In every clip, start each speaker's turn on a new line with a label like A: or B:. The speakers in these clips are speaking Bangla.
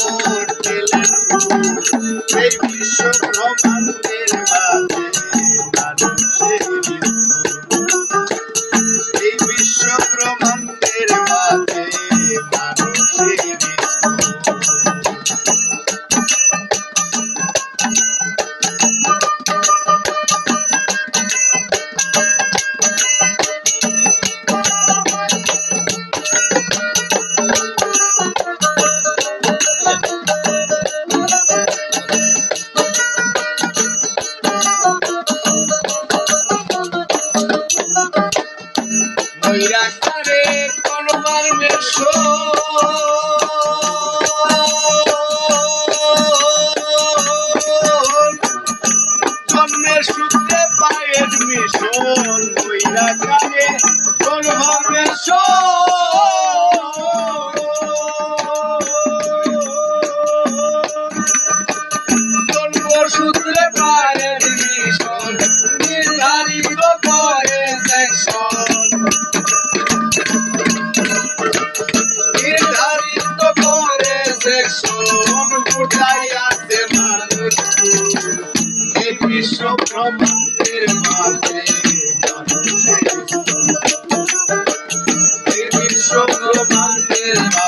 A: করছিলেন। এই বিশ্ব ব্রহ্মাণ্ডের জন্মের সূত্রে পায়ের মিশন বইরা কানে তোর ভাবে ব্রহ্মের মাঝে বিশ্ব ব্রহ্মাণ্ডের মাঝে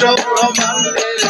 B: প্রমাণ